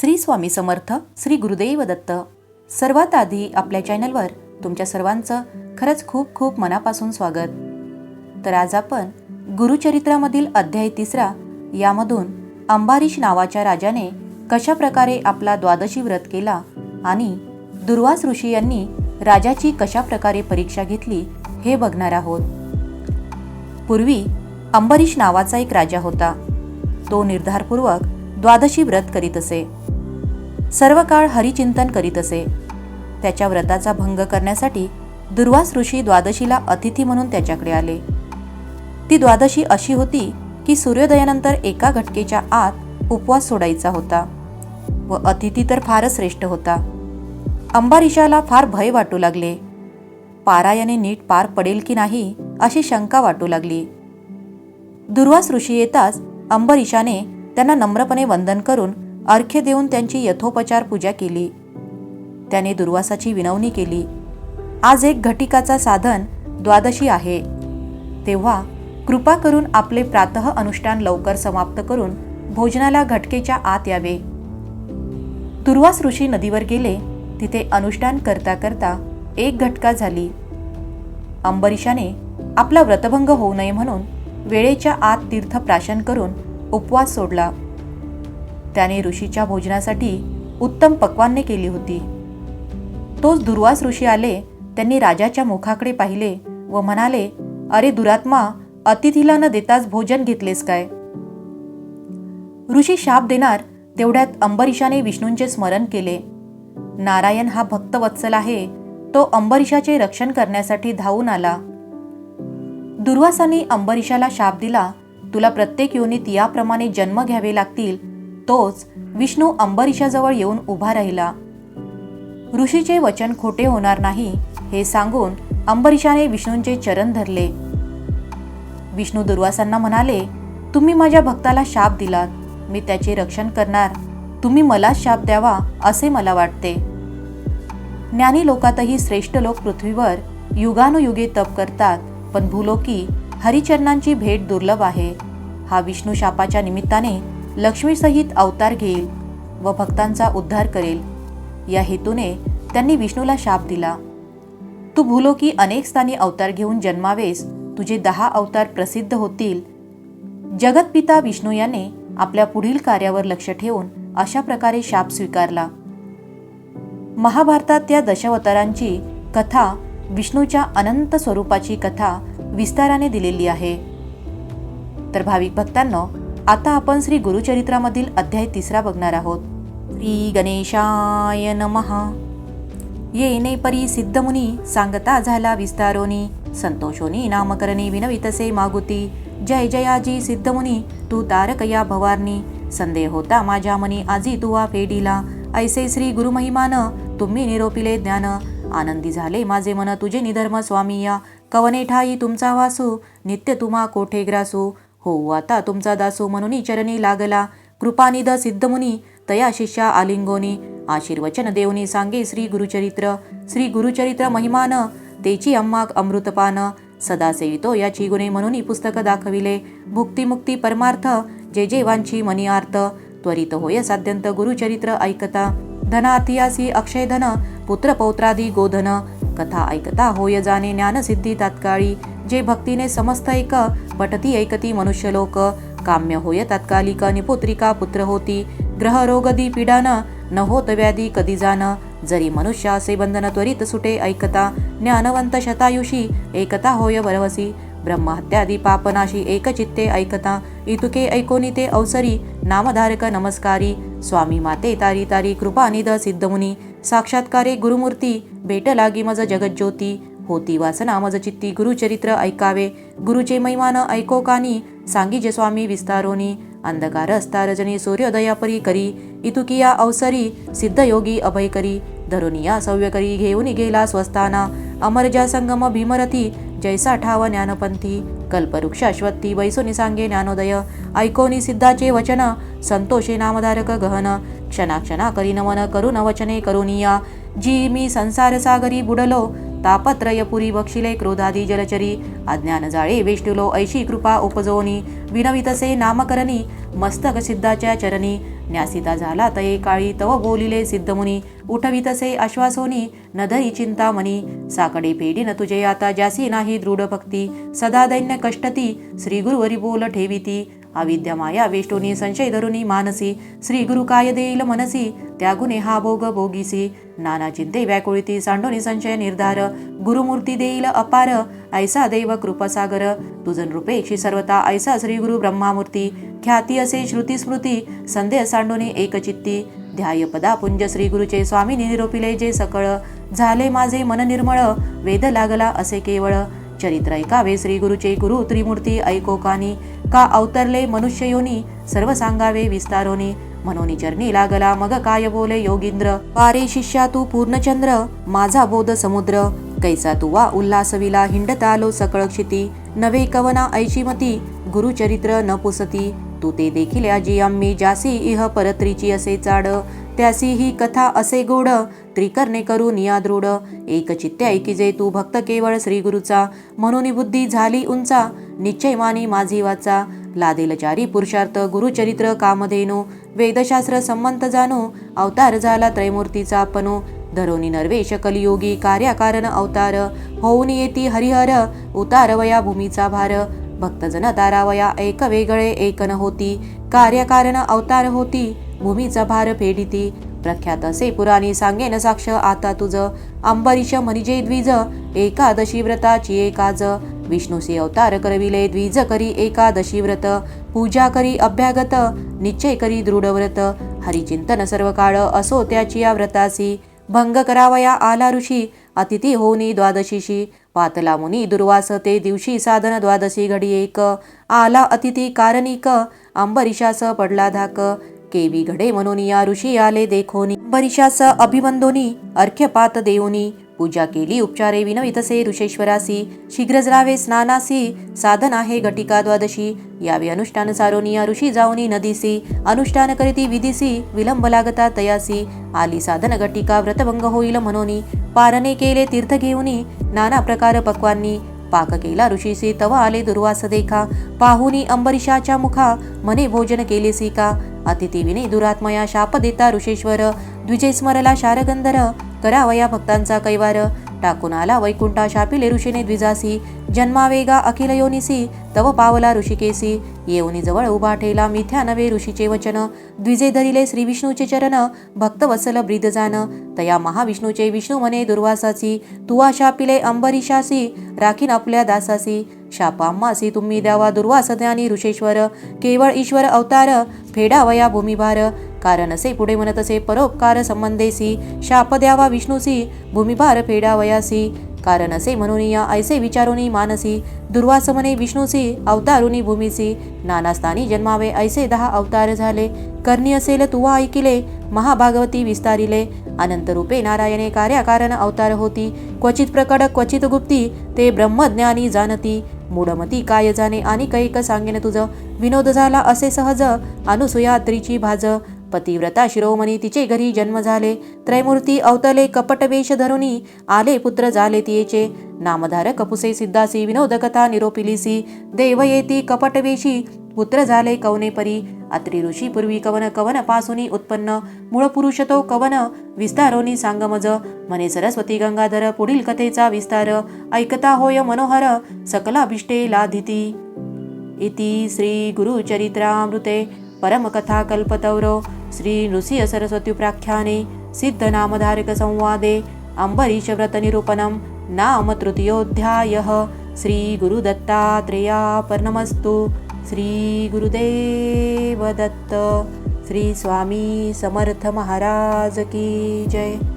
श्री स्वामी समर्थ श्री गुरुदेव दत्त. सर्वात आधी आपल्या चॅनलवर तुमच्या सर्वांचं खरंच खूप खूप मनापासून स्वागत. तर आज आपण गुरुचरित्रामधील अध्याय तिसरा यामधून अंबारीश नावाच्या राजाने कशा प्रकारे आपला द्वादशी व्रत केला आणि दुर्वास ऋषी यांनी राजाची कशा प्रकारे परीक्षा घेतली हे बघणार आहोत. पूर्वी अंबरीश नावाचा एक राजा होता. तो निर्धारपूर्वक द्वादशी व्रत करीत असे. सर्व काळ हरिचिंतन करीत असे. त्याच्या व्रताचा भंग करण्यासाठी दुर्वास ऋषी द्वादशीला अतिथी म्हणून त्याच्याकडे आले. ती द्वादशी अशी होती की सूर्योदयानंतर एका घटकेच्या आत उपवास सोडायचा होता व अतिथी तर फारच श्रेष्ठ होता. अंबारीशाला फार भय वाटू लागले. पारायणे नीट पार पडेल की नाही अशी शंका वाटू लागली. दुर्वास ऋषी येताच अंबरीशाने त्यांना नम्रपणे वंदन करून अर्घ्य देऊन त्यांची यथोपचार पूजा केली. त्याने दुर्वासाची विनवणी केली. आज एक घटिकाचा साधन द्वादशी आहे. तेव्हा कृपा करून आपले प्रातः अनुष्ठान लवकर समाप्त करून भोजनाला घटकेच्या आत यावे. दुर्वास ऋषी नदीवर गेले. तिथे अनुष्ठान करता करता एक घटका झाली. अंबरीशाने आपला व्रतभंग होऊ नये म्हणून वेळेच्या आत तीर्थ प्राशन करून उपवास सोडला. त्याने ऋषीच्या भोजनासाठी उत्तम पक्वान्ने केली होती. तोच दुर्वास ऋषी आले त्यांनी राजाच्या मुखाकडे पाहिले व म्हणाले अरे दुरात्मा अतिथीला न देताच भोजन घेतलेस काय? ऋषी शाप देणार तेवढ्यात अंबरीशाने विष्णूंचे स्मरण केले. नारायण हा भक्तवत्सल आहे तो अंबरीशाचे रक्षण करण्यासाठी धावून आला. दुर्वासाने अंबरीशाला शाप दिला तुला प्रत्येक योनीत याप्रमाणे जन्म घ्यावे लागतील तोच विष्णू अंबरीशाजवळ येऊन उभा राहिला. ऋषीचे वचन खोटे होणार नाही हे सांगून अंबरीशाने विष्णूंचे चरण धरले. विष्णू दुर्वासांना म्हणाले तुम्ही माझ्या भक्ताला शाप दिलात. मी त्याचे रक्षण करणार. तुम्ही मला शाप द्यावा असे मला वाटते. ज्ञानी लोकातही श्रेष्ठ लोक पृथ्वीवर युगानुयुगे तप करतात पण भूलोकी हरिचरणांची भेट दुर्लभ आहे. हा विष्णू शापाच्या निमित्ताने लक्ष्मीसहित अवतार घेईल व भक्तांचा उद्धार करेल. या हेतूने त्यांनी विष्णूला शाप दिला. तू भूलोकी अनेक स्थानी अवतार घेऊन जन्मावेस. तुझे दहा अवतार प्रसिद्ध होतील. जगतपिता विष्णू याने आपल्या पुढील कार्यावर लक्ष ठेवून अशा प्रकारे शाप स्वीकारला. महाभारतात त्या दशावतारांची कथा विष्णूच्या अनंत स्वरूपाची कथा विस्ताराने दिलेली आहे. तर भाविक भक्तांनो आता आपण श्री गुरुचरित्रामधील अध्याय तिसरा बघणार आहोत. श्री गणेशाय नमः. येणे परी सिद्धमुनी सांगता झाला विस्तारोनी संतोषोनी नामकरणी विनवितसे मागुती. जय जयाजी सिद्धमुनी तू तारकया भवारणी. संदेह होता माझ्या मनी आजी तुवा फेडीला. ऐसे श्री गुरुमहिमान तुम्ही निरोपिले ज्ञान. आनंदी झाले माझे मन तुझे निधर्म स्वामी या कवने ठाई तुमचा वासू नित्य तुम्हा कोठे ग्रासू. हो आता तुमचा दासू म्हणून चरणी लागला. कृपानिध सिद्धमुनी तया शिष्या आलिंगोनी आशीर्वचन देवनी सांगे श्री गुरुचरित्र. श्री गुरुचरित्र महिमान तेची अम्माक अमृतपान. सदा सेवितो याची गुणे म्हणून पुस्तक दाखविले. भुक्तिमुक्ती परमार्थ जे जे वांची मनी त्वरित होय साध्यंत गुरुचरित्र ऐकता. धनार्थियासी अक्षय धन पुत्र पौत्रादी गोधन. कथा ऐकता होय जाणे ज्ञानसिद्धी तात्काळी. जे भक्तीने समस्त ऐक पटती ऐकती मनुष्यलोक काम्य होय तात्कालिक निपुत्रिका पुत्र होती ग्रह रोगदी पीडान न होत व्याधी कधी जाण जरी मनुष्य असे बंधन त्वरित सुटे ऐकता ज्ञानवंत शतायुषी एकता होय बरवसी ब्रह्महत्यादी पापनाशी एकचित्ते ऐकता इतुके ऐकोनी ते अवसरी नामधारक नमस्कारी स्वामी माते तारी तारी कृपानिध सिद्धमुनी साक्षात्कारे गुरुमूर्ती भेट लागी मज जगज्योती होती वासना मज चित्ती गुरुचरित्र ऐकावे. गुरुचे महिमान ऐको कानी. सांगीजे स्वामी विस्तारोनी. अंधकार असता रजनी सूर्योदयापरी करी. इतुकिया अवसरी सिद्धयोगी अभय करी. धरुनिया सव्य करी घेऊन गेला स्वस्ताना अमरजा संगम भीमरथी. जैसा ठाव ज्ञानपंथी. कल्पवृक्ष अश्वत्थी वैसोनी सांगे ज्ञानोदय. ऐकोनी सिद्धाचे वचन. संतोषे नामधारक गहन. क्षणाक्षणा करी नमन करुण वचने करुनिया जी मी संसार सागरी बुडलो. तापत्रयपुरी बक्षिले क्रोधादी जलचरी. अज्ञान जाळे वेष्टुलो ऐशी कृपा उपजोनी. विनवितसे नामकरणी मस्तक सिद्धाच्या चरणी. न्यासिता झाला तये काळी तव बोलिले सिद्धमुनी. उठवितसे आश्वासोनी नधरी चिंतामणी. साकडे फेडीन तुझे आता जासी नाही दृढ भक्ती. सदा दैन्य कष्टती श्री गुरुवरी बोल ठेविती. अविद्या माया संशय धरुनी मानसी श्री गुरु काय देईल मनसी त्या गुणे हा भोग भोगीसी नाना चिंते व्याकुळिती सांडोनी संशय निर्धार गुरुमूर्ती देईल अपार ऐसा देव कृपसागर तुझन रूपेक्षी सर्वता ऐसा श्री गुरु ब्रह्मामूर्ती ख्याती असे श्रुती स्मृती संदेह सांडोनी एकचित्ती ध्याय पदा पुंज श्री गुरुचे स्वामी निरोपिले जे सकळ झाले माझे मन निर्मळ वेद लागला असे केवळ चरित्र ऐकावे श्री गुरुचे गुरु त्रिमूर्ती ऐकोकानी का अवतरले मनुष्य योनी? सर्व सांगावे विस्तारोनी. म्हणून चरणी लागला मग काय बोले योगींद्र? पारे शिष्या तू पूर्णचंद्र माझा बोध समुद्र. कैसा तू वा उल्हासविला हिंडत आलो सकळ क्षिती. नवे कवना ऐशिमती गुरुचरित्र न पुसती. तू ते देखील आजी आम्ही जासी इह परत्रीची असे चाड. त्यासी ही कथा असे गोड. त्रिकरणे करू निया दृढ. एक चित्ते ऐकिजे तू भक्त केवळ श्रीगुरूचा म्हणून बुद्धी झाली उंचा. निश्चय मानी माझी वाचा. लादेल चारी पुरुषार्थ गुरुचरित्र कामधेनू. वेदशास्त्र संमंत जाणू अवतार झाला त्रैमूर्तीचा पनो. धरोनी नर्वेश कलियोगी कार्याकारण अवतार. होऊन येती हरिहर. उतारवया भूमीचा भार. भक्तजन तारावया एक वेगळे एक न होती. कार्यकारण अवतार होती. भूमीचा भार फेडिती. प्रख्यात असे पुराणी सांगेन साक्ष आता तुझ अंबरीश म्हणजे द्विज एकादशी व्रताची एकाज. विष्णुसी अवतार करविले द्विज करी एकादशी व्रत. पूजा करी अभ्यागत निश्चय करी दृढ व्रत. हरिचिंतन सर्व काळ असो त्याची या व्रतासी. भंग करावया आला ऋषी अतिथी होनी द्वादशीशी. पातला मुनी दुर्वास ते दिवशी साधन द्वादशी घडी एक. आला अतिथी कारणिक अंबरीशास पडला धाक. केवी घडे म्हणून या ऋषी आले देखोनी. बरिशास अभिवंदोनी अर्घ्यपात देऊनी. पूजा केली उपचारे विनवितसे ऋषेश्वरासी. शीघ्र रावे स्नानासी साधन आहे घटिका द्वादशी. यावे अनुष्ठान सारोनी या ऋषी जाऊनी नदीसी. अनुष्ठान करीती विधीसी विलंब लागता तयासी. आली साधन घटिका व्रतभंग होईल म्हणोनी. पारणे केले तीर्थ घेऊनी नाना प्रकार पक्वांनी. पाक केला ऋषीसी तव आले दुर्वास देखा। पाहुनी अंबरीशाच्या मुखा मने भोजन केलेसी का अतिथी विने दुरात्मया शाप देता ऋषेश्वर। द्विजय स्मरला शारगंधर करावया भक्तांचा कैवार. टाकून आला वैकुंठा शापिले ऋषीने द्विजासी. जन्मावेगा अखिल योनिसी तव पावला ऋषिकेसी. येऊनी जवळ उभा ठेला मिथ्या नवे ऋषीचे वचन. द्विजे धरिले श्री विष्णूचे चरण भक्त वसल ब्रीद जान. तया महाविष्णूचे विष्णू म्हणे दुर्वासासी. तुवा शापिले अंबरीशासी राखीन आपल्या दासासी. शापाम्मासी तुम्ही द्यावा दुर्वास ज्ञानी ऋषेश्वर. केवळ ईश्वर अवतार फेडावया भूमिभार. कारण असे पुढे म्हणत असे परोपकार संबंधेसी शाप द्यावा विष्णूसी भूमिभार फेडावयासी कारण असे म्हणून या ऐसे विचारुनी मानसी दुर्वास म्हणे विष्णूसी अवतारुनी भूमीसी नानास्थानी जन्मावे ऐसे दहा अवतार झाले. करणी असेल तुवा ऐकिले महाभागवती विस्तारिले. अनंत रूपे नारायणे कार्याकारण अवतार होती. क्वचित प्रकट क्वचित गुप्ती ते ब्रह्मज्ञानी जाणती. मूढमती काय जाणे आणि कैक सांगेन तुझं. विनोद झाला असे सहज अनुसुया त्रीची भाज. पतिव्रता शिरोमणी तिचे घरी जन्म झाले. त्रैमूर्ती अवतले कपट वेश धरुनी आले पुत्र झाले तियेचे. नामधार कपुसे सिद्धासी विनोदकथा निरोपिलिसी निरोपिलीसी देव येती कपटवेशी पुत्र झाले कवने परी. अत्री ऋषी पूर्वी कवन कवन पासुनी उत्पन्न. मूळ पुरुष तो कवन विस्तारोनी सांगमज. म्हणे सरस्वती गंगाधर पुढील कथेचा विस्तार. ऐकता होय मनोहर सकलाभिष्टे लाधिती. इति श्री गुरुचरित्रामृते. परमकथा कल्पतौरो. श्री नृसिंह सरस्वत्युप्राख्याने सिद्धनामधारक संवादे अंबरीश व्रत निरूपणम नाम तृतीयोऽध्यायः। श्रीगुरुदत्तात्रेयापर्णमस्तु श्री गुरुदेव दत्त श्री स्वामी समर्थ महाराज की जय।